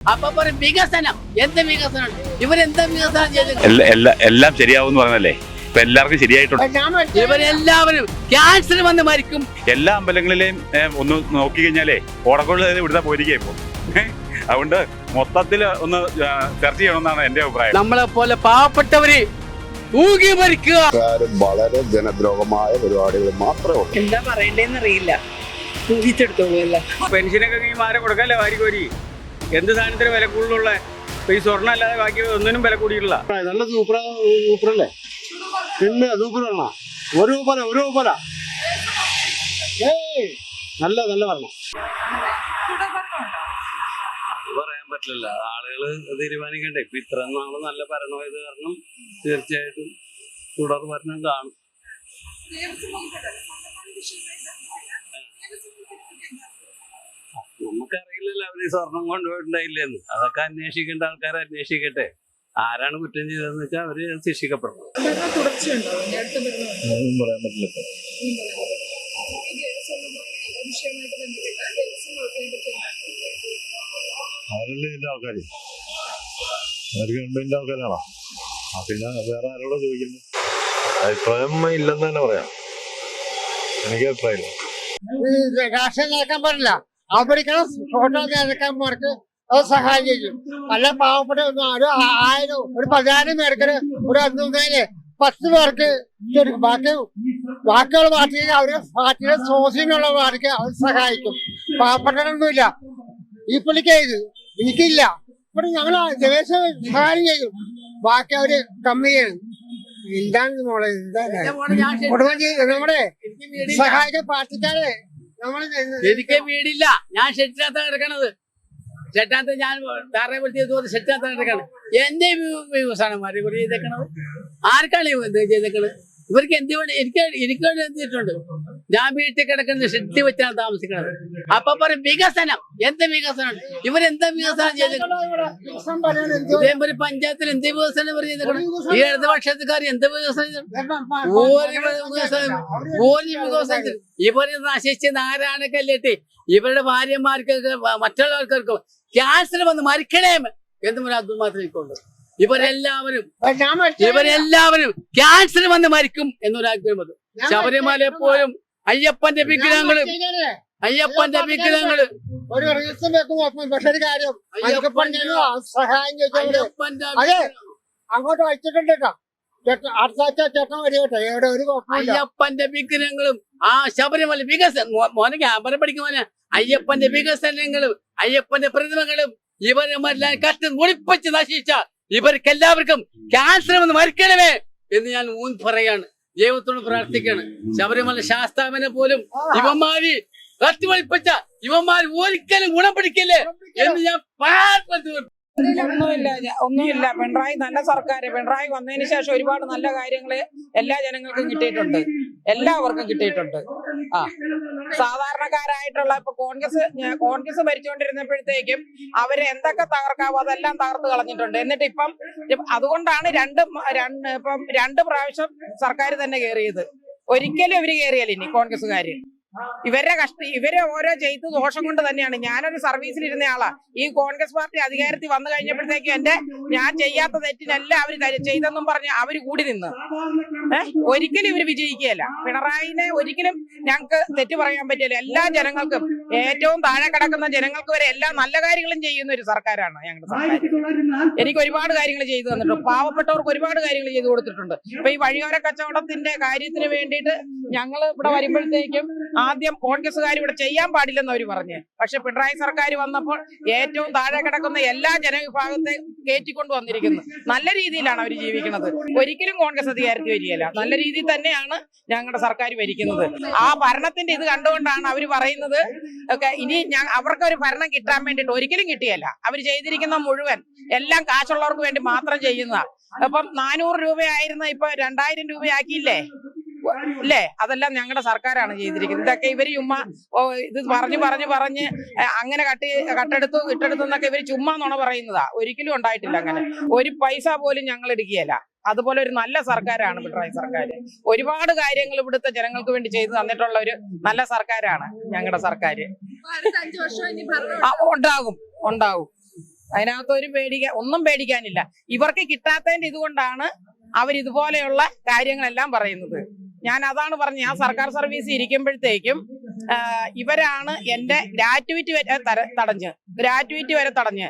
അപ്പൊ പറയും വികസനം. എന്ത് വികസനം? ഇവരെന്താ വികസനം ചെയ്ത് എല്ലാ- ശരിയാവും എന്ന് പറഞ്ഞല്ലേ ഇപ്പൊ എല്ലാവർക്കും ശരിയായിട്ടുണ്ട്. ഇവരെല്ലാവരും ക്യാൻസർ വന്ന് മരിക്കും. എല്ലാ അമ്പലങ്ങളിലെയും ഒന്ന് നോക്കി കഴിഞ്ഞാലേ ഓടക്കുള്ള ഇവിടുത്തെ പോയിരിക്കുക ഇപ്പൊ. അതുകൊണ്ട് മൊത്തത്തിൽ ഒന്ന് ചർച്ച ചെയ്യണമെന്നാണ് എന്റെ അഭിപ്രായം. നമ്മളെ പോലെ പാവപ്പെട്ടവര് ഊകി മരിക്കുക. വളരെ ജനദ്രോഹമായ പരിപാടികൾ മാത്രമേ ഉള്ളൂ. എന്താ പറയണ്ടേന്ന് അറിയില്ല ഊഹിച്ചെടുത്തോളൂ പെൻഷനൊക്കെ നീ മാറി കൊടുക്കല്ലേ വാരിക്കോരി? എന്ത് സാധനത്തിന് വില കൂടുതലുള്ള ഇപ്പൊ ഈ സ്വർണം അല്ലാതെ ബാക്കി ഒന്നിനും വില കൂടിയിട്ടില്ല. നല്ല സൂപ്പർ സൂപ്പറല്ലേ? പിന്നെ സൂപ്പറാണോ ഒരു പോല ഒരു പോല ഏയ് നല്ല നല്ല പറഞ്ഞു പറയാൻ പറ്റില്ല ആളുകൾ തീരുമാനിക്കണ്ടേ. ഇപ്പൊ ഇത്ര നാൾ നല്ല ഭരണമായത് കാരണം തീർച്ചയായിട്ടും തുടർ ഭരണം കാണും. നമുക്കറിയില്ലല്ലോ അവർ ഈ സ്വർണം കൊണ്ടുപോയിട്ടുണ്ടായില്ലെന്ന്. അതൊക്കെ അന്വേഷിക്കേണ്ട ആൾക്കാർ അന്വേഷിക്കട്ടെ. ആരാണ് കുറ്റം ചെയ്തതെന്ന് വെച്ചാൽ അവർ ശിക്ഷിക്കപ്പെടണം ഒന്നും പറയാൻ പറ്റില്ല വിഷയമായിട്ട് ബന്ധപ്പെട്ട ദേവസ്വം വകുപ്പായിട്ട് അവരല്ലേ ഇതിന്റെ ആൾക്കാര്? അവർ ഗവൺമെന്റിന്റെ ആൾക്കാരാണോ? ആ പിന്നെ വേറെ ആരോടാ ചോദിക്കുന്നത്? അഭിപ്രായം ഇല്ലെന്ന് തന്നെ പറയാം. എനിക്ക് അഭിപ്രായമില്ല. രാഷ്ട്രീയം കേൾക്കാൻ പാടില്ല. അവിടേക്കാണ് ഹോട്ടൽ നേതാക്കന്മാർക്ക് അത് സഹായം ചെയ്യും. അല്ല പാവപ്പെട്ട ഒന്ന് ഒരു ആയിരം ഒരു പതിനായിരം പേർക്ക് ഒരു അന്നൂന്നേൽ പത്ത് പേർക്ക് ബാക്കി ബാക്കിയുള്ള പാർട്ടിയിൽ അവർ പാർട്ടിയുടെ സോസിനുള്ള പാർട്ടിക്ക് അവർ സഹായിക്കും. പാവപ്പെട്ടവരൊന്നുമില്ല. ഈ പുള്ളിക്ക് ഇത് എനിക്കില്ല. ഇവിടെ ഞങ്ങൾ ജവേഷം സഹായം ചെയ്യും. ബാക്കി അവർ കമ്മി ചെയ്യും. എന്താണ് മോളെ? എന്താണ്? കുടുംബം ചെയ്ത് നമ്മുടെ സഹായിക്കാൻ പാർട്ടിക്കാരെ എനിക്ക് വീടില്ല. ഞാൻ ഷെട്ടിനകത്ത കിടക്കണത്. ഷെറ്റിനകത്ത് ഞാൻ താറെ പറ്റിയത് ഷെട്ടിനകത്താണ് കിടക്കണത്. എന്റെ വ്യൂസാണ് ഇവർ ചെയ്തേക്കണത്. ആർക്കാണ് ചെയ്തേക്കണത്? ഇവർക്ക് എന്ത് വേണ്ടി എനിക്ക് എനിക്ക് വേണ്ടി എന്ത് ചെയ്തിട്ടുണ്ട്? ഞാൻ വീട്ടിൽ കിടക്കുന്ന ശക്തി വെച്ചാണ് താമസിക്കുന്നത്. അപ്പൊ പറയും വികസനം. എന്ത് വികസനം? ഇവരെന്താ വികസനം ചെയ്തേക്കണത് ഇതേപോലെ പഞ്ചായത്തിൽ എന്ത് വികസനം ഇവർ ചെയ്തേക്കണം ഈ ഇടത് പക്ഷത്തുകാർ എന്ത് വികസനം ഒരു വികസനം ഒരു ഇവർ നശിച്ച് നാരായണക്കല്ലിട്ട് ഇവരുടെ ഭാര്യമാർക്കൊക്കെ മറ്റുള്ള ആൾക്കാർക്കും ക്യാൻസർ വന്ന് മരിക്കണേ എന്ന് ഒരു അത് മാത്രമേ എനിക്കുള്ളൂ ഇവരെല്ലാവരും ഇവരെല്ലാവരും ക്യാൻസർ വന്ന് മരിക്കും എന്നൊരാഗ്രഹം അത് ശബരിമല പോലും അയ്യപ്പന്റെ വിഗ്രഹങ്ങൾ. അയ്യപ്പന്റെ വിഗ്രഹങ്ങൾ. ഒരു റീസൺ വെക്കും പക്ഷെ ഒരു കാര്യം. സഹായം അതെ. അങ്ങോട്ട് വച്ചിട്ടുണ്ട് കേട്ടോ. അയ്യപ്പന്റെ വിഗ്രഹങ്ങളും ആ ശബരിമല വികസനം മോനെ ക്യാമറ പഠിക്കുമോനെ അയ്യപ്പന്റെ വികസനങ്ങളും അയ്യപ്പന്റെ പ്രതിമകളും ഇവരെല്ലാം കഷ്ടം ഒളിപ്പിച്ച് നശിച്ച ഇവർക്ക് എല്ലാവർക്കും ക്യാൻസർ വന്ന് മരിക്കണമേ എന്ന് ഞാൻ ഊന്നി പറയാണ്. ദൈവത്തോട് പ്രാർത്ഥിക്കാണ് ശബരിമല ശാസ്താവിനെ പോലും ഇവന്മാര് കത്തിവളിപ്പിച്ച ഇവന്മാർ ഒരിക്കലും ഗുണം എന്ന് ഞാൻ ഒന്നുമില്ല ഒന്നുമില്ല പിണറായി നല്ല സർക്കാർ പിണറായി വന്നതിന് ശേഷം ഒരുപാട് നല്ല കാര്യങ്ങൾ എല്ലാ ജനങ്ങൾക്കും കിട്ടിയിട്ടുണ്ട്. എല്ലാവർക്കും കിട്ടിയിട്ടുണ്ട്. ആ. സാധാരണക്കാരായിട്ടുള്ള ഇപ്പൊ കോൺഗ്രസ് കോൺഗ്രസ് ഭരിച്ചുകൊണ്ടിരുന്നപ്പോഴത്തേക്കും അവരെ എന്തൊക്കെ തകർക്കാവോ അതെല്ലാം തകർത്ത് കളഞ്ഞിട്ടുണ്ട്. എന്നിട്ട് ഇപ്പം അതുകൊണ്ടാണ് രണ്ട് രണ്ട് ഇപ്പം രണ്ട് പ്രാവശ്യം സർക്കാർ തന്നെ കയറിയത് ഒരിക്കലും ഇവർ കയറിയാലിനി കോൺഗ്രസ്സുകാര്. ഇവരുടെ കഷ്ട ഇവരെ ഓരോ ചെയ്ത് ദോഷം കൊണ്ട് തന്നെയാണ്. ഞാനൊരു സർവീസിൽ ഇരുന്ന ആളാ. ഈ കോൺഗ്രസ് പാർട്ടി അധികാരത്തിൽ വന്നു കഴിഞ്ഞപ്പോഴത്തേക്കും എന്റെ ഞാൻ ചെയ്യാത്ത തെറ്റിനെല്ലാം തര- ചെയ്തെന്നും പറഞ്ഞ് അവർ കൂടി നിന്ന്. ഒരിക്കലും ഇവർ വിജയിക്കുകയല്ല. പിണറായിനെ ഒരിക്കലും ഞങ്ങൾക്ക് തെറ്റ് പറയാൻ പറ്റില്ല. എല്ലാ ജനങ്ങൾക്കും ഏറ്റവും താഴെ കിടക്കുന്ന ജനങ്ങൾക്ക് വരെ എല്ലാ നല്ല കാര്യങ്ങളും ചെയ്യുന്ന ഒരു സർക്കാരാണ് ഞങ്ങളുടെ സർക്കാർ. എനിക്ക് ഒരുപാട് കാര്യങ്ങൾ ചെയ്തു തന്നിട്ടുണ്ട്. പാവപ്പെട്ടവർക്ക് ഒരുപാട് കാര്യങ്ങൾ ചെയ്തു കൊടുത്തിട്ടുണ്ട്. ഇപ്പൊ ഈ വഴിയോര കച്ചവടത്തിന്റെ കാര്യത്തിന് വേണ്ടിയിട്ട് ഞങ്ങൾ ഇവിടെ വരുമ്പോഴത്തേക്കും ആദ്യം കോൺഗ്രസ്സുകാർ ഇവിടെ ചെയ്യാൻ പാടില്ലെന്ന് അവർ പറഞ്ഞു. പക്ഷെ പിണറായി സർക്കാർ വന്നപ്പോൾ ഏറ്റവും താഴെ കിടക്കുന്ന എല്ലാ ജനവിഭാഗത്തെ കയറ്റിക്കൊണ്ട് വന്നിരിക്കുന്നു. നല്ല രീതിയിലാണ് അവർ ജീവിക്കുന്നത്. ഒരിക്കലും കോൺഗ്രസ് അധികാരത്തിൽ വരികയില്ല. നല്ല രീതിയിൽ തന്നെയാണ് ഞങ്ങളുടെ സർക്കാർ ഭരിക്കുന്നത്. ആ ഭരണത്തിന്റെ ഇത് കണ്ടുകൊണ്ടാണ് അവർ പറയുന്നത് ഒക്കെ ഇനി ഞാൻ അവർക്ക് ഒരു ഭരണം കിട്ടാൻ വേണ്ടിയിട്ട് ഒരിക്കലും കിട്ടിയല്ല. അവർ ചെയ്തിരിക്കുന്ന മുഴുവൻ എല്ലാം കാശുള്ളവർക്ക് വേണ്ടി മാത്രം ചെയ്യുന്നതാണ് അപ്പം നാനൂറ് രൂപയായിരുന്ന ഇപ്പൊ രണ്ടായിരം രൂപയാക്കിയില്ലേ? ഇല്ലേ അതെല്ലാം ഞങ്ങളുടെ സർക്കാരാണ് ചെയ്തിരിക്കുന്നത്. ഇതൊക്കെ ഇവർ ചുമ്മാ ഇത് പറഞ്ഞു പറഞ്ഞു പറഞ്ഞ് അങ്ങനെ കട്ടി കട്ടെടുത്തു ഇട്ടെടുത്തു എന്നൊക്കെ ഇവർ ചുമ്മാ നുണ പറയുന്നതാ. ഒരിക്കലും ഉണ്ടായിട്ടില്ല അങ്ങനെ. ഒരു പൈസ പോലും ഞങ്ങൾ എടുക്കുകയല്ല അതുപോലെ ഒരു നല്ല സർക്കാരാണ് പിണറായി സർക്കാർ ഒരുപാട് കാര്യങ്ങൾ ഇവിടുത്തെ ജനങ്ങൾക്ക് വേണ്ടി ചെയ്തു തന്നിട്ടുള്ള ഒരു നല്ല സർക്കാരാണ് ഞങ്ങളുടെ സർക്കാർ ഉണ്ടാകും ഉണ്ടാകും. അതിനകത്ത് ഒരു പേടിക്കാൻ ഒന്നും പേടിക്കാനില്ല. ഇവർക്ക് കിട്ടാത്തതിന്റെ ഇതുകൊണ്ടാണ് അവരിതുപോലെയുള്ള കാര്യങ്ങളെല്ലാം പറയുന്നത്. ഞാൻ അതാണ് പറഞ്ഞത്. ഞാൻ സർക്കാർ സർവീസ് ഇരിക്കുമ്പോഴത്തേക്കും ഇവരാണ് എന്റെ ഗ്രാറ്റുവിറ്റി വരെ തടഞ്ഞ്. ഗ്രാറ്റുവിറ്റി വരെ തടഞ്ഞ്.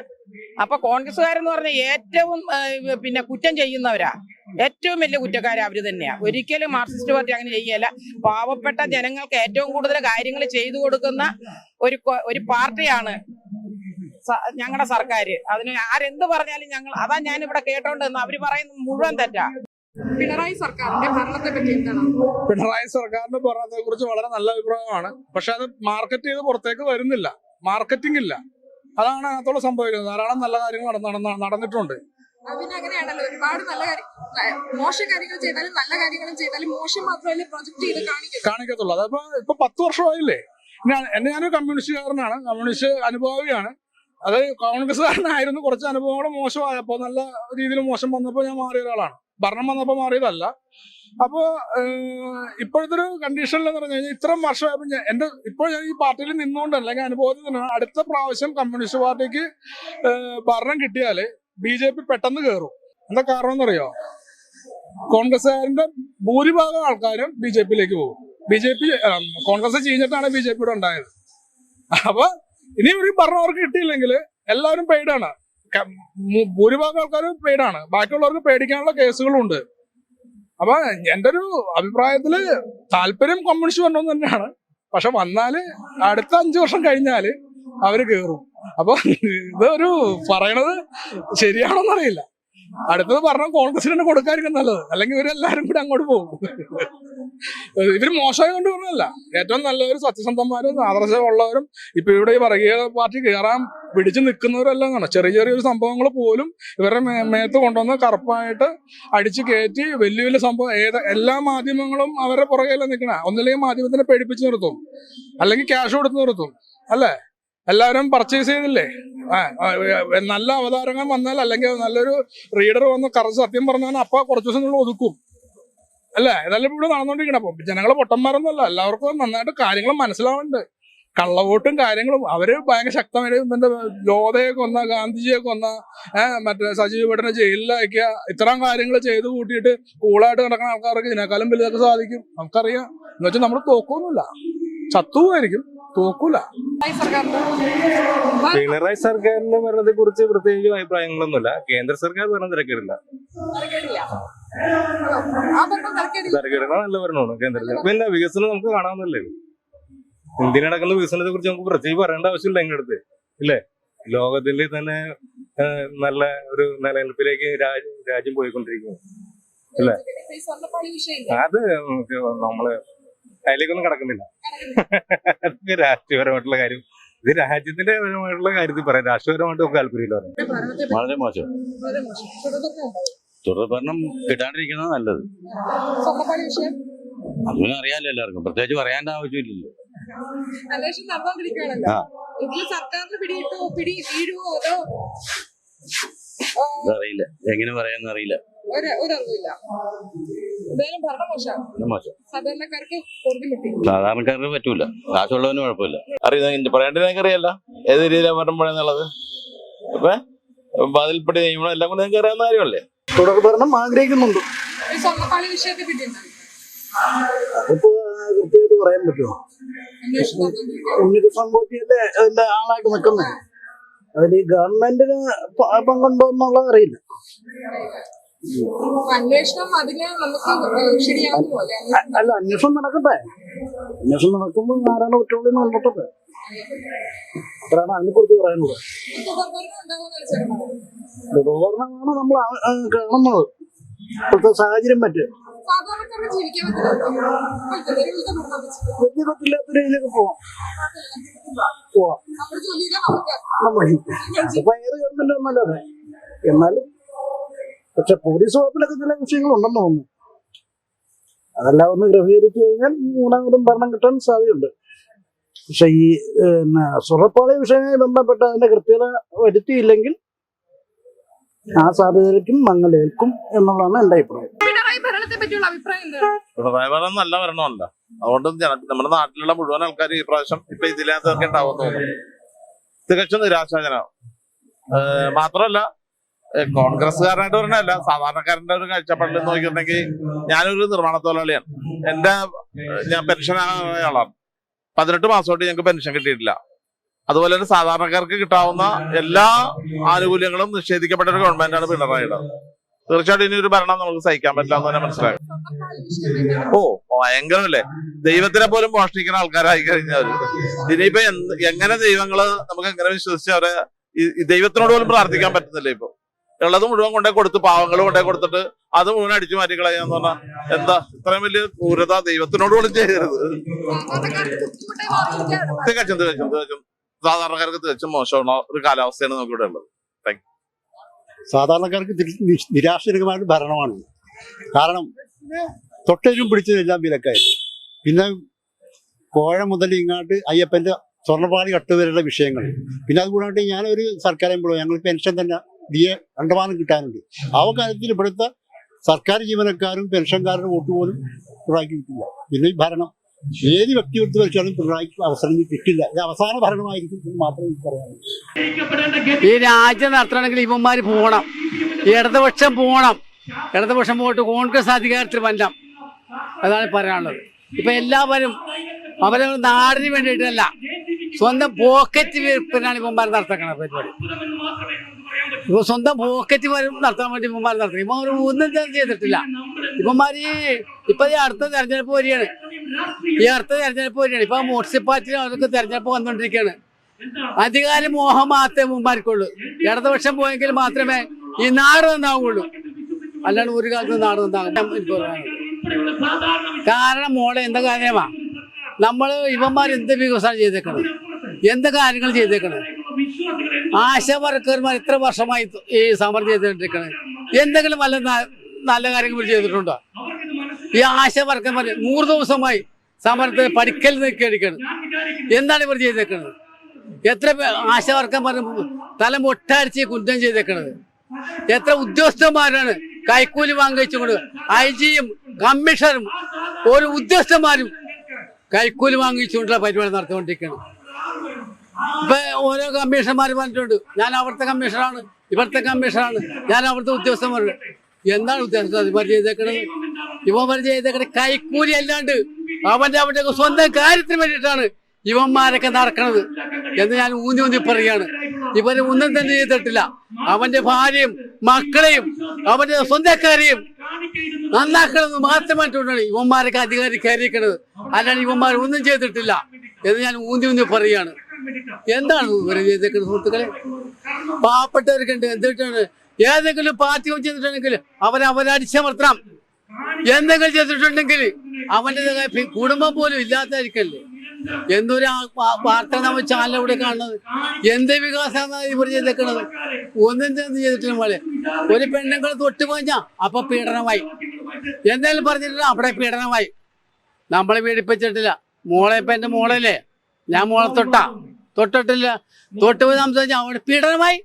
അപ്പൊ കോൺഗ്രസ്സുകാരെന്ന് പറഞ്ഞ ഏറ്റവും പിന്നെ കുറ്റം ചെയ്യുന്നവരാ. ഏറ്റവും വലിയ കുറ്റക്കാർ അവർ തന്നെയാണ് ഒരിക്കലും മാർക്സിസ്റ്റ് പാർട്ടി അങ്ങനെ ചെയ്യല പാവപ്പെട്ട ജനങ്ങൾക്ക് ഏറ്റവും കൂടുതൽ കാര്യങ്ങൾ ചെയ്തു കൊടുക്കുന്ന ഒരു ഒരു പാർട്ടിയാണ് ഞങ്ങളുടെ സർക്കാർ അതിന് ആരെന്ത് പറഞ്ഞാലും ഞങ്ങൾ അതാ ഞാൻ ഇവിടെ കേട്ടോണ്ടെന്ന് അവർ പറയുന്നത് മുഴുവൻ തെറ്റാ. പിണറായി സർക്കാരിന്റെ ഭരണത്തെ പറ്റി എന്താണ്? പിണറായി സർക്കാരിന്റെ ഭരണത്തെ കുറിച്ച് വളരെ നല്ല അഭിപ്രായമാണ്. പക്ഷെ അത് മാർക്കറ്റ് ചെയ്ത് പുറത്തേക്ക് വരുന്നില്ല. മാർക്കറ്റിംഗ് ഇല്ല. അതാണ് അതിനകത്തോളം സംഭവിക്കുന്നത്. ധാരാളം നല്ല കാര്യങ്ങൾ നടന്ന- നടന്ന- നടന്നിട്ടുണ്ട്. ഒരുപാട് നല്ല മോശം കാര്യങ്ങൾ ചെയ്താലും നല്ല കാര്യങ്ങളും ചെയ്താലും മോശം മാത്രമല്ല പ്രൊജക്ട് ചെയ്ത് കാണിക്കും കാണിക്കത്തുള്ളൂ. അതപ്പോ ഇപ്പൊ പത്ത് വർഷമായില്ലേ? ഞാൻ എന്നെ ഞാനൊരു കമ്മ്യൂണിസ്റ്റുകാരനാണ്. കമ്മ്യൂണിസ്റ്റ് അനുഭാവിയാണ്. അത് കോൺഗ്രസ്സുകാരനായിരുന്നു. കുറച്ച് അനുഭവങ്ങൾ മോശമായപ്പോ നല്ല രീതിയിൽ മോശം വന്നപ്പോൾ ഞാൻ മാറിയ ഒരാളാണ്. ഭരണം വന്നപ്പോൾ മാറിയതല്ല. അപ്പോ ഏഹ്, ഇപ്പോഴത്തെ ഒരു കണ്ടീഷനിൽ എന്ന് പറഞ്ഞു കഴിഞ്ഞാൽ ഇത്രയും വർഷം എന്റെ ഇപ്പോൾ ഞാൻ ഈ പാർട്ടിയിൽ നിന്നുകൊണ്ട് അല്ലെങ്കിൽ അനുഭവത്തിൽ നിന്ന് അടുത്ത പ്രാവശ്യം കമ്മ്യൂണിസ്റ്റ് പാർട്ടിക്ക് ഭരണം കിട്ടിയാൽ ബി ജെ പി പെട്ടെന്ന് കയറും എന്താ കാരണം എന്നറിയോ? കോൺഗ്രസ്സുകാരന്റെ ഭൂരിഭാഗം ആൾക്കാരും ബി ജെ പിയിലേക്ക് പോകും. ബി ജെ പി കോൺഗ്രസ് ചീഞ്ഞിട്ടാണ് ബി ജെ പിയുടെ ഉണ്ടായത്. അപ്പൊ ഇനി ഒരു ഭരണം അവർക്ക് കിട്ടിയില്ലെങ്കിൽ എല്ലാവരും പെയ്ഡാണ് ഭൂരിഭാഗം ആൾക്കാരും പെയ്ഡാണ് ബാക്കിയുള്ളവർക്ക് പേടിക്കാനുള്ള കേസുകളുണ്ട്. അപ്പൊ എന്റെ ഒരു അഭിപ്രായത്തിൽ താല്പര്യം കമ്മ്യൂണിസ്റ്റ് വരണമെന്ന് തന്നെയാണ്. പക്ഷെ വന്നാൽ അടുത്ത അഞ്ചു വർഷം കഴിഞ്ഞാൽ അവർ കേറും. അപ്പൊ ഇതൊരു പറയണത് ശരിയാണോന്നറിയില്ല. അടുത്തത് പറഞ്ഞ കോൺഗ്രസിന് തന്നെ കൊടുക്കാതിരിക്കും നല്ലത്. അല്ലെങ്കിൽ ഇവരെല്ലാരും കൂടി അങ്ങോട്ട് പോകും. ഇവർ മോശമായി കൊണ്ട് പറഞ്ഞല്ല ഏറ്റവും നല്ലവരും സത്യസന്ധന്മാരും ആദർശമുള്ളവരും ഇപ്പൊ ഇവിടെ ഈ വർഗീയ പാർട്ടി കയറാൻ പിടിച്ചു നിൽക്കുന്നവരെല്ലാം കാണാം. ചെറിയ ചെറിയൊരു സംഭവങ്ങൾ പോലും ഇവരുടെ മേത്ത് കൊണ്ടുവന്ന് കറുപ്പായിട്ട് അടിച്ചു കയറ്റി വലിയ വലിയ സംഭവം ഏത് എല്ലാ മാധ്യമങ്ങളും അവരുടെ പുറകെയല്ല നിൽക്കണ ഒന്നില്ലെങ്കിൽ മാധ്യമത്തിനെ പേടിപ്പിച്ച് നിർത്തും. അല്ലെങ്കിൽ ക്യാഷ് കൊടുത്ത് നിർത്തും. അല്ലേ? എല്ലാവരും പർച്ചേസ് ചെയ്തില്ലേ? നല്ല അവതാരങ്ങൾ വന്നാൽ അല്ലെങ്കിൽ നല്ലൊരു റീഡർ വന്ന് കറ സത്യം പറഞ്ഞാൽ അപ്പൊ കുറച്ച് ദിവസങ്ങളിൽ ഒതുക്കും. അല്ലേ? ഇതെല്ലാം ഇവിടെ നടന്നുകൊണ്ടിരിക്കണം അപ്പൊ. ജനങ്ങൾ പൊട്ടന്മാരൊന്നുമല്ല. എല്ലാവർക്കും നന്നായിട്ട് കാര്യങ്ങൾ മനസ്സിലാവുന്നുണ്ട്. കള്ളവോട്ടും കാര്യങ്ങളും. അവർ ഭയങ്കര ശക്തമായി എന്താ ലോധയെ കൊന്ന ഗാന്ധിജിയെ കൊന്ന മറ്റേ സജീവ് ഭട്ടനെ ജയിലിലാക്കിയ ഇത്തരം കാര്യങ്ങൾ ചെയ്ത് കൂട്ടിയിട്ട് കൂളായിട്ട് നടക്കുന്ന ആൾക്കാർക്ക് ഇതിനേക്കാളും വലുതൊക്കെ സാധിക്കും. നമുക്കറിയാം. എന്ന് വെച്ചാൽ നമ്മൾ തോക്കൊന്നുമില്ല. ചത്തുമായിരിക്കും തോക്കൂല. പിണറായി സർക്കാരിന്റെ ഭരണത്തെ കുറിച്ച് പ്രത്യേകിച്ച് അഭിപ്രായങ്ങളൊന്നുമില്ല. കേന്ദ്ര സർക്കാർ ഭരണം തിരക്കിടില്ല. തരക്കേടില്ല. നല്ല ഭരണമാണ് കേന്ദ്രത്തിൽ. പിന്നെ വികസനം നമുക്ക് കാണാവുന്നല്ലേ ഇന്ത്യ നടക്കുന്ന വികസനത്തെ കുറിച്ച് നമുക്ക് പ്രത്യേകിച്ച് പറയേണ്ട ആവശ്യമില്ല എങ്ങടുത്ത് അടുത്ത്. ഇല്ലേ? ലോകത്തിൽ തന്നെ നല്ല ഒരു നിലനിൽപ്പിലേക്ക് രാജ്യം രാജ്യം പോയിക്കൊണ്ടിരിക്കുന്നു. അല്ലേ അത് നമ്മൾ അതിലേക്കൊന്നും കിടക്കുന്നില്ല. അതൊക്കെ രാഷ്ട്രീയപരമായിട്ടുള്ള കാര്യം. ഇത് രാജ്യത്തിന്റെ പരമായിട്ടുള്ള കാര്യത്തിൽ പറയാം. രാഷ്ട്രീയപരമായിട്ട് നമുക്ക് താല്പര്യമില്ല. വളരെ മോശം. തുടർഭരണം കിട്ടാണ്ടിരിക്കുന്നത് നല്ലത്. സ്വർണപ്പാളി വിഷയം? അതിന് അറിയാലോ എല്ലാവർക്കും. പ്രത്യേകിച്ച് പറയേണ്ട ആവശ്യമില്ലല്ലോ. എങ്ങനെ പറയാന്നറിയില്ല എന്തായാലും ഭരണം മോശമാണ്. സാധാരണക്കാർക്ക് പറ്റൂല. കാശുള്ളവന് കുഴപ്പമില്ല. അറിയുന്ന പറയേണ്ടത് നിങ്ങൾക്ക് അറിയല്ല ഏത് രീതിയിലാണ് ഭരണം പോയെന്നുള്ളത് അപ്പൊ അതിൽപ്പെട്ട് നിയമം എല്ലാം കൂടെ നിങ്ങൾക്ക് അറിയാവുന്ന കാര്യമല്ലേ? ആഗ്രഹിക്കുന്നുണ്ട്. പറ്റി എന്താണ് അതിപ്പോ കൃത്യമായിട്ട് പറയാൻ പറ്റുമോ? ഉണ്ണികൃഷ്ണൻ പോറ്റിയല്ലേ അതിന്റെ ആളായിട്ട് നിൽക്കുന്നത് അതിൽ ഗവൺമെന്റിന് പങ്കുണ്ടോ എന്നുള്ളത് അറിയില്ല. അന്വേഷണം അതിന് നമുക്ക് അല്ല അന്വേഷണം നടക്കട്ടെ. അന്വേഷണം നടക്കുമ്പോൾ ആരാണ് കുറ്റവാളി കണ്ടെത്തട്ടെ. അത്രയാണ് അതിനെ കുറിച്ച് പറയാനുള്ളത്. പറയുന്നത് ദുർഭരണമാണ് നമ്മൾ കാണുന്നത്. ഇപ്പോഴത്തെ സാഹചര്യം മറ്റേ വലിയ രീതിയിലൊക്കെ പോവാം. പോവാം. അപ്പൊ ഏത് ഗവൺമെന്റ് വന്നാലും എന്നാലും പക്ഷെ പോലീസ് വകുപ്പിലൊക്കെ ചില വിഷയങ്ങളുണ്ടെന്ന് തോന്നുന്നു. അതെല്ലാം ഒന്ന് ഗ്രഹീകരിച്ചു കഴിഞ്ഞാൽ മൂന്നാമതും ഭരണം കിട്ടാൻ സാധ്യതയുണ്ട്. പക്ഷെ ഈ പിന്നെ സുറപ്പാളി വിഷയവുമായി ബന്ധപ്പെട്ട് അതിന്റെ കൃത്യത വരുത്തിയില്ലെങ്കിൽ ആ സാധ്യതയ്ക്കും മങ്ങലേൽക്കും എന്നുള്ളതാണ് എന്റെ അഭിപ്രായം. പിണറായി ഭരണം നല്ല ഭരണമല്ല. അതുകൊണ്ട് നമ്മുടെ നാട്ടിലുള്ള മുഴുവൻ ആൾക്കാർ ഈ പ്രാവശ്യം ഇപ്പൊ ഇതിനകത്തൊക്കെ ഉണ്ടാവുന്നു തികച്ചും നിരാശാജനാവും മാത്രമല്ല കോൺഗ്രസ്സുകാരനായിട്ട് പറഞ്ഞല്ല സാധാരണക്കാരന്റെ ഒരു കാഴ്ചപ്പാടിൽ നോക്കിയിട്ടുണ്ടെങ്കിൽ ഞാനൊരു നിർമ്മാണ തൊഴിലാളിയാണ് എന്റെ ഞാൻ പെൻഷൻ ആളാണ്. പതിനെട്ട് മാസമായിട്ട് ഞങ്ങൾക്ക് പെൻഷൻ കിട്ടിയിട്ടില്ല. അതുപോലെ തന്നെ സാധാരണക്കാർക്ക് കിട്ടാവുന്ന എല്ലാ ആനുകൂല്യങ്ങളും നിഷേധിക്കപ്പെട്ട ഒരു ഗവൺമെന്റാണ് പിണറായിയുടെ തീർച്ചയായിട്ടും ഇനി ഒരു ഭരണം നമുക്ക് സഹിക്കാൻ പറ്റില്ല എന്ന് തന്നെ മനസ്സിലാക്കും. ഓ ഭയങ്കരമല്ലേ? ദൈവത്തിനെ പോലും മോഷ്ടിക്കുന്ന ആൾക്കാരായി കഴിഞ്ഞാൽ ഇനിയിപ്പോ എങ്ങനെ ദൈവങ്ങൾ നമുക്ക് എങ്ങനെ വിശ്വസിച്ച് അവരെ ദൈവത്തിനോട് പോലും പ്രാർത്ഥിക്കാൻ പറ്റുന്നില്ല ഇപ്പൊ. ഉള്ളത് മുഴുവൻ കൊണ്ടേ കൊടുത്ത് പാവങ്ങൾ കൊണ്ടേ കൊടുത്തിട്ട് അത് മുഴുവൻ അടിച്ചു മാറ്റി കളയാന്ന് പറഞ്ഞാൽ എന്താ? ഇത്രയും വലിയ ക്രൂരത ദൈവത്തിനോട് പോലും ചെയ്യരുത്. തികച്ചും തികച്ചും തികച്ചും. സാധാരണക്കാർക്ക് തികച്ചും മോശമുള്ള ഒരു കാലാവസ്ഥയാണ് നമുക്ക് ഇവിടെ ഉള്ളത് സാധാരണക്കാർക്ക് നിരാശജനകമായ ഭരണമാണ്. കാരണം തൊട്ടേലും പിടിച്ചതെല്ലാം വിലക്കായി പിന്നെ കോഴ മുതൽ ഇങ്ങോട്ട് അയ്യപ്പന്റെ സ്വർണപാളി കട്ടുവരെയുള്ള വിഷയങ്ങൾ. പിന്നെ അതുകൂടാണ്ട് ഞാനൊരു സർക്കാർ എംപ്ലോയി ഞങ്ങൾ പെൻഷൻ തന്നെ ഡി എ രണ്ടമാനം കിട്ടാനുണ്ട്. ആ കാര്യത്തിൽ ഇവിടുത്തെ സർക്കാർ ജീവനക്കാരും പെൻഷൻകാരുടെ വോട്ട് പോലും പിണറായിക്ക് കിട്ടില്ല. പിന്നെ ഈ ഭരണം. ഏത് വ്യക്തി എടുത്ത് വെച്ചാലും പിണറായിക്ക് അവസരം കിട്ടില്ല. ഇത് അവസാന ഭരണമായിരിക്കും മാത്രമേ പറയാനുള്ളൂ. ഈ രാജ്യം നടത്തണമെങ്കിൽ ഇവന്മാര് പോകണം. ഇടതുപക്ഷം പോകണം. ഇടതുപക്ഷം പോയിട്ട് കോൺഗ്രസ് അധികാരത്തിൽ വരണം. അതാണ് പറയാനുള്ളത്. ഇപ്പൊ എല്ലാവരും അവരെ നാടിന് വേണ്ടിയിട്ടല്ല സ്വന്തം പോക്കറ്റ് വിൽപ്പനാണ് ഇവന്മാർ നടത്തണ പരിപാടി. ഇപ്പൊ സ്വന്തം പോക്കറ്റ് നടത്താൻ വേണ്ടി ഇവന്മാർ നടത്തണം ഇപ്പൊ അവർ ഒന്നും ചെയ്തിട്ടില്ല. ഇവന്മാര് ഇപ്പൊ ഈ അടുത്ത തെരഞ്ഞെടുപ്പ് വരികയാണ്. ഈ അടുത്ത തെരഞ്ഞെടുപ്പ് വരികയാണ്. ഇപ്പൊ മുനിസിപ്പാലിറ്റി അവർക്ക് തെരഞ്ഞെടുപ്പ് വന്നുകൊണ്ടിരിക്കുകയാണ് അധികാരി മോഹം മാത്രമേ മുമ്പാർക്കുള്ളൂ ഇടതുപക്ഷം പോയെങ്കിൽ മാത്രമേ ഈ നാട് നന്നാവുള്ളൂ. അല്ലാണ്ട് ഒരു കാലത്ത് നാട് നന്നാകും കാരണം മോളെ എന്താ കാര്യമാ? നമ്മൾ ഇവന്മാർ എന്ത് വികസനം ചെയ്തേക്കണം? എന്ത് കാര്യങ്ങൾ ചെയ്തേക്കണം? ആശ വർക്കർമാർ ഇത്ര വർഷമായി ഈ സമരം ചെയ്തുകൊണ്ടിരിക്കണത്. എന്തെങ്കിലും വല്ല നല്ല കാര്യങ്ങൾ ചെയ്തിട്ടുണ്ടോ? ഈ ആശ വർക്കർമാർ നൂറ് ദിവസമായി സമരത്തിന് പഠിക്കൽ നിൽക്കുകയാണ് എന്താണ് ഇവർ ചെയ്തേക്കുന്നത് എത്ര ആശ വർക്കർമാർ തല മൊട്ടടിച്ച് കുറ്റം ചെയ്തേക്കണത്? എത്ര ഉദ്യോഗസ്ഥന്മാരാണ് കൈക്കൂലി വാങ്ങിച്ചുകൊണ്ട് ഐ ജിയും കമ്മീഷണറും ഒരു ഉദ്യോഗസ്ഥന്മാരും കൈക്കൂലി വാങ്ങിച്ചുകൊണ്ടുള്ള പരിപാടി നടത്തിക്കൊണ്ടിരിക്കുകയാണ് ഇപ്പൊ ഓരോ കമ്മീഷണർമാർ പറഞ്ഞിട്ടുണ്ട് ഞാൻ അവിടുത്തെ കമ്മീഷണറാണ് ഇവിടുത്തെ കമ്മീഷണറാണ് ഞാൻ അവിടുത്തെ ഉദ്യോഗസ്ഥന്മാരുണ്ട് എന്താണ് ഉദ്യോഗസ്ഥർ ഇവർ ചെയ്തേക്കണത്? ഇവന്മാർ ചെയ്തേക്കണ കൈക്കൂലി അല്ലാണ്ട് അവന്റെ അവന്റെ സ്വന്തം കാര്യത്തിന് വേണ്ടിയിട്ടാണ് ഇവന്മാരൊക്കെ നടക്കണത് എന്ന് ഞാൻ ഊന്നി ഊന്നി പറയുകയാണ്. ഇവർ ഒന്നും തന്നെ ചെയ്തിട്ടില്ല. അവന്റെ ഭാര്യയും മക്കളെയും അവന്റെ സ്വന്തക്കാരെയും നന്നാക്കണത് മാത്രമായിട്ടുണ്ടാണ് ഇവന്മാരൊക്കെ അധികാരി കയറിയിരിക്കണത്. അല്ലാണ്ട് ഇവന്മാർ ഒന്നും ചെയ്തിട്ടില്ല എന്ന് ഞാൻ ഊന്നി ഊന്നി പറയുകയാണ്. എന്താണ് ചെയ്തേക്കുന്നത് സുഹൃത്തുക്കളെ? പാവപ്പെട്ടവർക്കുണ്ട്. എന്തിട്ടാണ് ഏതെങ്കിലും പാർട്ടി ചെയ്തിട്ടുണ്ടെങ്കിൽ അവരെ അവരടിച്ചമർത്തണം എന്തെങ്കിലും ചെയ്തിട്ടുണ്ടെങ്കിൽ അവന്റെ കുടുംബം പോലും ഇല്ലാത്തായിരിക്കല്ലേ എന്തൊരു വാർത്ത നമ്മൾ ചാനലിലൂടെ കാണുന്നത്. എന്ത് വികാസമാണ് ഇവർ ചെയ്തേക്കുന്നത് ഒന്നും ചെന്ന് ചെയ്തിട്ടില്ല പോലെ ഒരു പെണ്ണുങ്ങൾ തൊട്ട് പോഞ്ഞാ അപ്പൊ പീഡനമായി. എന്തായാലും പറഞ്ഞിട്ടില്ല അവിടെ പീഡനമായി. നമ്മളെ പീഡിപ്പിച്ചിട്ടില്ല. മോളെ ഇപ്പൊ എന്റെ മോളല്ലേ? ഞാൻ മോളെ തൊട്ടാ. തൊട്ടിട്ടില്ല. തൊട്ട് പോയി സംസാരിച്ചാൽ അവിടെ പീഡനമായി.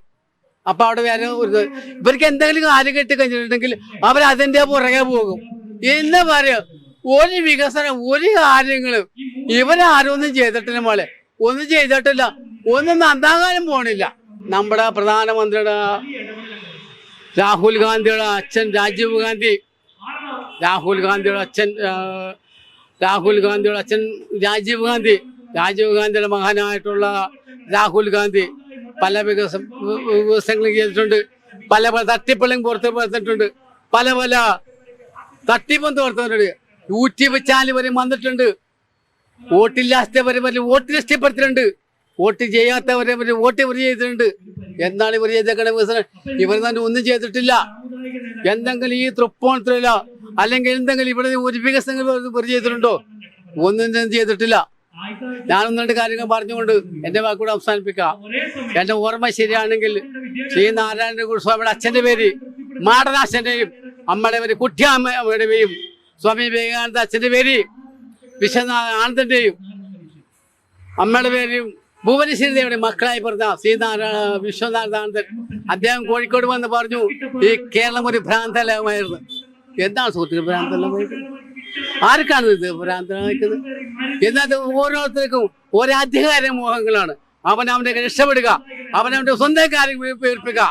അപ്പൊ അവിടെ വേറെ ഒരു ഇവർക്ക് എന്തെങ്കിലും കാര്യം കെട്ടി കഴിഞ്ഞിട്ടുണ്ടെങ്കിൽ അവർ അതിന്റെ പുറകെ പോകും. എന്താ പറയാ ഒരു വികസനം ഒരു കാര്യങ്ങളും ഇവരാരും ഒന്നും ചെയ്തിട്ടില്ല മോളെ. ഒന്നും ചെയ്തിട്ടില്ല. ഒന്നും നന്നാകാനും പോണില്ല. നമ്മുടെ പ്രധാനമന്ത്രിയുടെ രാഹുൽ ഗാന്ധിയുടെ അച്ഛൻ രാജീവ് ഗാന്ധി. രാഹുൽ ഗാന്ധിയുടെ അച്ഛൻ രാഹുൽ ഗാന്ധിയുടെ അച്ഛൻ രാജീവ് ഗാന്ധി. രാജീവ് ഗാന്ധിയുടെ മഹാനായിട്ടുള്ള രാഹുൽ ഗാന്ധി പല വികസ വികസനങ്ങളും ചെയ്തിട്ടുണ്ട്. പല പല തട്ടിപ്പള്ളിയും പുറത്ത് പുറത്തിട്ടുണ്ട് പല പല തട്ടിപ്പും തുറത്തിട്ടുണ്ട് യൂട്യൂബ് ചാനൽ വരെ വന്നിട്ടുണ്ട്. വോട്ടില്ലാത്തവരെ വരെ വോട്ട് നഷ്ടപ്പെടുത്തിയിട്ടുണ്ട്. വോട്ട് ചെയ്യാത്തവരെ വരെ വോട്ട് ഇവർ ചെയ്തിട്ടുണ്ട്. എന്താണ് ഇവർ ചെയ്തേക്കണ വികസനം? ഇവർ തന്നെ ഒന്നും ചെയ്തിട്ടില്ല. എന്തെങ്കിലും ഈ തൃപ്പോണത്തിലോ അല്ലെങ്കിൽ എന്തെങ്കിലും ഇവിടെ ഒരു വികസനങ്ങൾ ഇവർ ചെയ്തിട്ടുണ്ടോ? ഒന്നും ചെയ്തിട്ടില്ല. ഞാനൊന്നും രണ്ട് കാര്യങ്ങൾ പറഞ്ഞുകൊണ്ട് എന്റെ വാക്കുകൂടെ അവസാനിപ്പിക്കാം. എന്റെ ഓർമ്മ ശരിയാണെങ്കിൽ ശ്രീ നാരായണ ഗുരുസ്വാമിയുടെ അച്ഛന്റെ പേര് മാടനാശന്റെയും അമ്മയുടെ പേര് കുട്ടിയമ്മയുടെ പേരും സ്വാമി വിവേകാനന്ദ അച്ഛന്റെ പേര് വിശ്വനാഥ ആനന്ദന്റെയും അമ്മയുടെ പേരും ഭുവനശ്വരി ദേവിയുടെ മക്കളായി പറഞ്ഞ ശ്രീനാരായണ വിശ്വനാഥാനന്ദൻ അദ്ദേഹം കോഴിക്കോട് വന്ന് പറഞ്ഞു ഈ കേരളം ഒരു ഭ്രാന്തലയമായിരുന്നു. എന്താണ് സുഹൃത്തുക്കൾ ഭ്രാന്തലമായിട്ട് ആർക്കാണ് ഇത് ഭ്രാന്തനാക്കുന്നത് എന്നാൽ ഓരോരുത്തർക്കും ഒരധികാര മോഹങ്ങളാണ്. അവൻ അവന്റെ രക്ഷപ്പെടുക അവൻ അവന്റെ സ്വന്തം കാര്യം ഏൽപ്പിക്കുക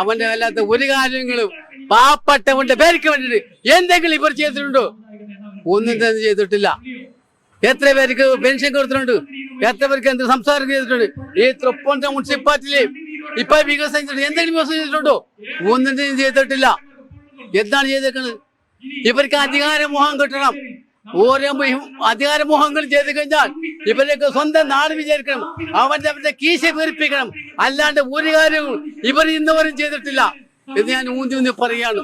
അവന്റെ അല്ലാത്ത ഒരു കാര്യങ്ങളും പാവപ്പെട്ടവന്റെ പേർക്ക് വേണ്ടിയിട്ട് എന്തെങ്കിലും ഇവർ ചെയ്തിട്ടുണ്ടോ? ഒന്നും തന്നെ ചെയ്തിട്ടില്ല. എത്ര പേർക്ക് പെൻഷൻ കൊടുത്തിട്ടുണ്ട്? എത്ര പേർക്ക് എന്ത് സംസാരം ചെയ്തിട്ടുണ്ട്? ഈ തൃപ്പൂണിത്തുറ മുനിസിപ്പാലിറ്റിയിൽ ഇപ്പൊ വികസനം എന്തെങ്കിലും വികസനം ചെയ്തിട്ടുണ്ടോ? ഒന്നും ചെയ്തിട്ടില്ല. എന്താണ് ചെയ്തേക്കുന്നത് ഇവർക്ക് അധികാരമോഹം കിട്ടണം. ഓരോ അധികാരമോഹങ്ങൾ ചെയ്ത് കഴിഞ്ഞാൽ ഇവരൊക്കെ സ്വന്തം നാട് വിചാരിക്കണം. അവന്റെ അവരുടെ കീശ വീർപ്പിക്കണം. അല്ലാണ്ട് ഒരു കാര്യവും ഇവർ ഇന്നുവരും ചെയ്തിട്ടില്ല. ഇത് ഞാൻ ഊന്തി ഊന്നി പറയാണ്.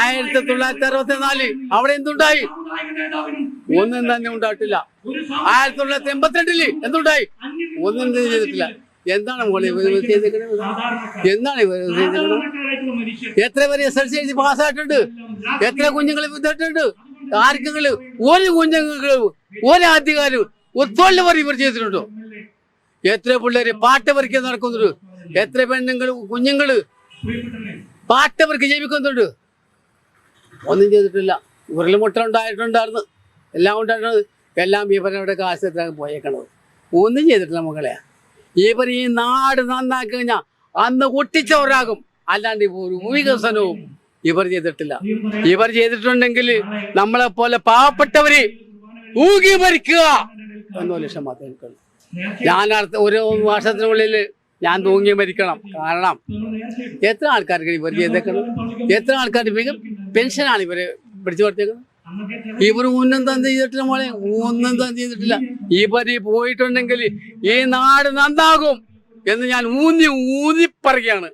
ആയിരത്തി തൊള്ളായിരത്തി അറുപത്തി നാല് അവിടെ എന്തുണ്ടായി? ഒന്നും തന്നെ ഉണ്ടായിട്ടില്ല. ആയിരത്തി തൊള്ളായിരത്തി എൺപത്തിരണ്ടിൽ എന്തുണ്ടായി? ഒന്നും തന്നെ ചെയ്തിട്ടില്ല. എന്താണ് മോളെ എന്താണ് ഇവർ ചെയ്തേക്കണത് എത്ര പേര് എസ് എൽ സി എഴുതി പാസ്സായിട്ടുണ്ട്? എത്ര കുഞ്ഞുങ്ങൾ വിട്ടിട്ടുണ്ട് ആർക്കെങ്കിലും ഒരു കുഞ്ഞുങ്ങൾക്ക് ഒരു ഒരു തൊഴിൽ വരെ ഇവർ ചെയ്തിട്ടുണ്ടോ? എത്ര പിള്ളേര് പാട്ട് പറിക്കാൻ നടക്കുന്നുണ്ട്? എത്ര പെണ്ണുങ്ങൾ കുഞ്ഞുങ്ങൾ പാട്ട് പറിക്ക് ജീവിക്കുന്നുണ്ട്? ഒന്നും ചെയ്തിട്ടില്ല. ഉരുൾ മുട്ട ഉണ്ടായിട്ടുണ്ടായിരുന്നു. എല്ലാം ഉണ്ടായിട്ടുണ്ട്. എല്ലാം ഇവരുടെ എത്ര പോയേക്കണത്. ഒന്നും ചെയ്തിട്ടില്ല മകളെ ഇവർ ഈ നാട് നന്നാക്കി കഴിഞ്ഞാൽ അന്ന് ഒട്ടിച്ചവരാകും. അല്ലാണ്ട് ഒരു വികസനവും ഇവർ ചെയ്തിട്ടില്ല. ഇവർ ചെയ്തിട്ടുണ്ടെങ്കിൽ നമ്മളെ പോലെ പാവപ്പെട്ടവര് ഊകി ഭരിക്കുക എന്നോ ലക്ഷം മാത്രമേ എനിക്കുള്ളൂ ഞാൻ അടുത്ത ഒരു വർഷത്തിനുള്ളിൽ ഞാൻ തൂങ്ങി മരിക്കണം. കാരണം എത്ര ആൾക്കാർക്ക് ഇവർ ചെയ്തേക്കണം എത്ര ആൾക്കാർ പെൻഷനാണ് ഇവർ പിടിച്ചു കൊടുത്തേക്കുന്നത്? ഇവർ ഒന്നും തന്നെ ചെയ്തിട്ടില്ല മോളെ. ഒന്നും തന്നെ ചെയ്തിട്ടില്ല. ഇവർ പോയിട്ടുണ്ടെങ്കിൽ ഈ നാട് നന്നാകും എന്ന് ഞാൻ ഊന്നി ഊന്നി പറയുകയാണ്.